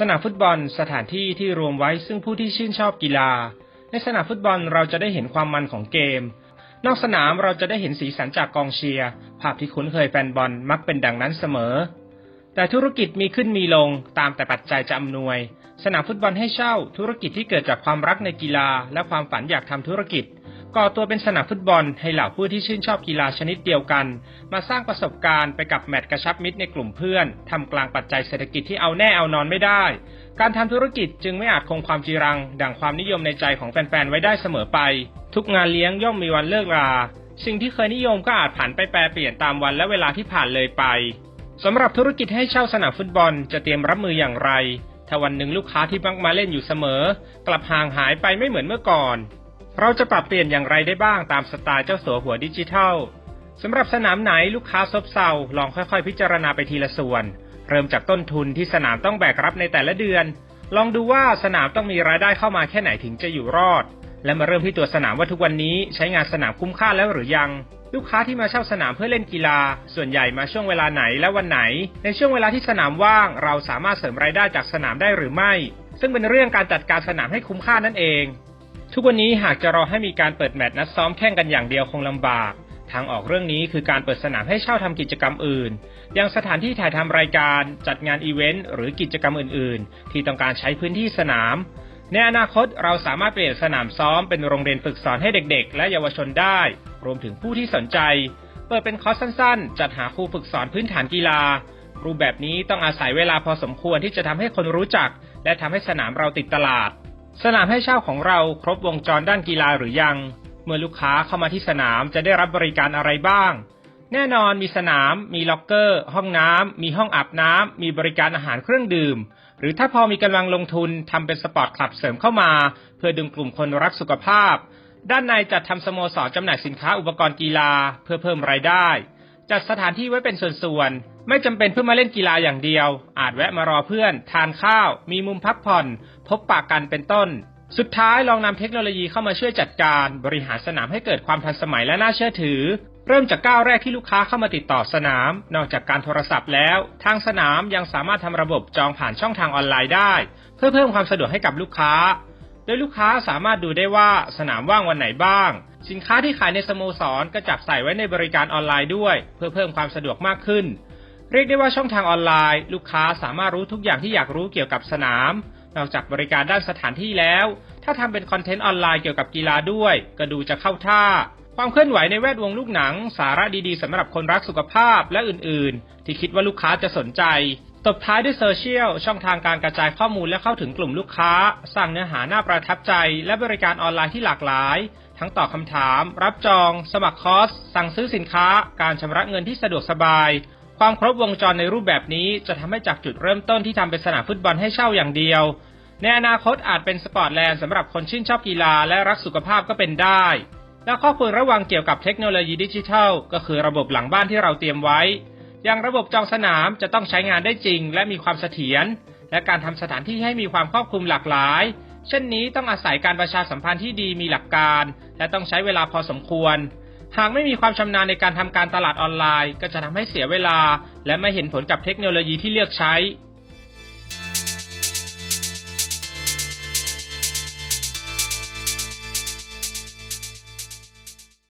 สนามฟุตบอลสถานที่ที่รวมไว้ซึ่งผู้ที่ชื่นชอบกีฬา ในสนามฟุตบอลเราจะได้เห็นความมันของเกม นอกสนามเราจะได้เห็นสีสันจากกองเชียร์ภาพที่คุ้นเคยแฟนบอลมักเป็นดังนั้นเสมอ แต่ธุรกิจมีขึ้นมีลงตามแต่ปัจจัยจะอำนวย สนามฟุตบอลให้เช่าธุรกิจที่เกิดจากความรักในกีฬา และความฝันอยากทำธุรกิจ ก่อตัวเป็นสนามฟุตบอลให้เหล่าผู้ที่ชื่นชอบกีฬาชนิดเดียวกัน มาสร้างประสบการณ์ไปกับแมตช์กระชับมิตรในกลุ่มเพื่อนทำกลางปัจจัยเศรษฐกิจที่เอาแน่เอานอนไม่ได้ การทำธุรกิจจึงไม่อาจคงความจีรัง ดังความนิยมในใจของแฟนๆไว้ได้เสมอไป ทุกงานเลี้ยงย่อมมีวันเลิกราสิ่งที่เคยนิยมก็อาจผันไปแปรเปลี่ยนตามวันและเวลาที่ผ่านเลยไปสำหรับธุรกิจให้เช่าสนามฟุตบอลจะเตรียมรับมืออย่างไร ถ้าวันหนึ่งลูกค้าที่มักมาเล่นอยู่เสมอ กลับห่างหายไปไม่เหมือนเมื่อก่อน เราจะปรับเปลี่ยนอย่างไรได้บ้างตามสไตล์เจ้าสัวหัวดิจิทัลสำหรับสนามไหนลูกค้าซบเซาลองค่อยๆ พิจารณาไปทีละส่วน เริ่มจากต้นทุนที่สนามต้องแบกรับในแต่ละเดือน ลองดูว่าสนามต้องมีรายได้เข้ามาแค่ไหนถึงจะอยู่รอด และมาเริ่มที่ตัวสนามว่าทุกวันนี้ใช้งานสนามคุ้มค่าแล้วหรือยัง ลูกค้าที่มาเช่าสนามเพื่อเล่นกีฬา ส่วนใหญ่มาช่วงเวลาไหนและวันไหน ในช่วงเวลาที่สนามว่าง เราสามารถเสริมรายได้จากสนามได้หรือไม่ ซึ่งเป็นเรื่องการจัดการสนามให้คุ้มค่านั่นเอง ทุกวันนี้หากจะรอให้มีการเปิดแมตช์นัดซ้อมแข่งกันอย่างเดียวคงลำบาก ทางออกเรื่องนี้คือการเปิดสนามให้เช่าทำกิจกรรมอื่น อย่างสถานที่ถ่ายทำรายการ จัดงานอีเวนต์หรือกิจกรรมอื่น ๆ ที่ต้องการใช้พื้นที่สนาม ในอนาคตเราสามารถเปลี่ยนสนามซ้อมเป็นโรงเรียนฝึกสอนให้เด็ก ๆ และเยาวชนได้ รวมถึงผู้ที่สนใจ เปิดเป็นคอร์สสั้น ๆ จัดหาครูฝึกสอนพื้นฐานกีฬา รูปแบบนี้ต้องอาศัยเวลาพอสมควรที่จะทำให้คนรู้จัก และทำให้สนามเราติดตลาด สนามให้เช่าของเราครบวงจรด้านกีฬาหรือยัง เมื่อลูกค้าเข้ามาที่สนามจะได้รับบริการอะไรบ้าง แน่นอนมีสนาม มีล็อกเกอร์ ห้องน้ำ มีห้องอาบน้ำ มีบริการอาหารเครื่องดื่ม หรือถ้าพอมีกำลังลงทุนทำเป็นสปอร์ตคลับเสริมเข้ามา เพื่อดึงกลุ่มคนรักสุขภาพ ด้านในจัดทำสโมสรจำหน่ายสินค้าอุปกรณ์กีฬา เพื่อเพิ่มรายได้ จัดสถานที่ไว้เป็นส่วนๆ ไม่จำเป็นเพื่อมาเล่นกีฬาอย่างเดียว อาจแวะมารอเพื่อน ทานข้าว มีมุมพักผ่อน พบปะกันเป็นต้น สุดท้ายลองนำเทคโนโลยีเข้ามาช่วยจัดการ บริหารสนามให้เกิดความทันสมัยและน่าเชื่อถือ เริ่มจากก้าวแรกที่ลูกค้าเข้ามาติดต่อสนาม นอกจากการโทรศัพท์แล้ว ทางสนามยังสามารถทำระบบจองผ่านช่องทางออนไลน์ได้ เพื่อเพิ่มความสะดวกให้กับลูกค้า โดยลูกค้าสามารถดูได้ว่าสนามว่างวันไหนบ้าง สินค้าที่ขายในสโมสรก็จับใส่ไว้ในบริการออนไลน์ด้วย เพื่อเพิ่มความสะดวกมากขึ้น เรียกได้ว่าช่องทางออนไลน์ ลูกค้าสามารถรู้ทุกอย่างที่อยากรู้เกี่ยวกับสนาม นอกจากบริการด้านสถานที่แล้ว ถ้าทำเป็นคอนเทนต์ออนไลน์เกี่ยวกับกีฬาด้วย ก็ดูจะเข้าท่า ความเคลื่อนไหวในแวดวงลูกหนัง สาระดีๆสำหรับคนรักสุขภาพและอื่นๆ ที่คิดว่าลูกค้าจะสนใจ ตบท้ายด้วยโซเชียลช่องทางการกระจายข้อมูลและเข้าถึงกลุ่มลูกค้า สร้างเนื้อหาน่าประทับใจ และบริการออนไลน์ที่หลากหลาย ทั้งตอบคำถาม รับจอง สมัครคอร์ส สั่งซื้อสินค้า การชำระเงินที่สะดวกสบาย ความครบวงจรในรูปแบบนี้จะทำให้จากจุดเริ่มต้นที่ทำเป็นสนามฟุตบอลให้เช่าอย่างเดียว ในอนาคตอาจเป็นสปอร์ตแลนด์สำหรับคนชื่นชอบกีฬาและรักสุขภาพก็เป็นได้ และข้อควรระวังเกี่ยวกับเทคโนโลยีดิจิทัล ก็คือระบบหลังบ้านที่เราเตรียมไว้ อย่างระบบจองสนามจะต้องใช้งานได้จริง และมีความเสถียร และการทำสถานที่ให้มีความครอบคลุมหลากหลาย เช่นนี้ต้องอาศัยการประชาสัมพันธ์ที่ดีมีหลักการ และต้องใช้เวลาพอสมควร หากไม่มีความชำนาญในการทำการตลาดออนไลน์ ก็จะทำให้เสียเวลา และไม่เห็นผลกับเทคโนโลยีที่เลือกใช้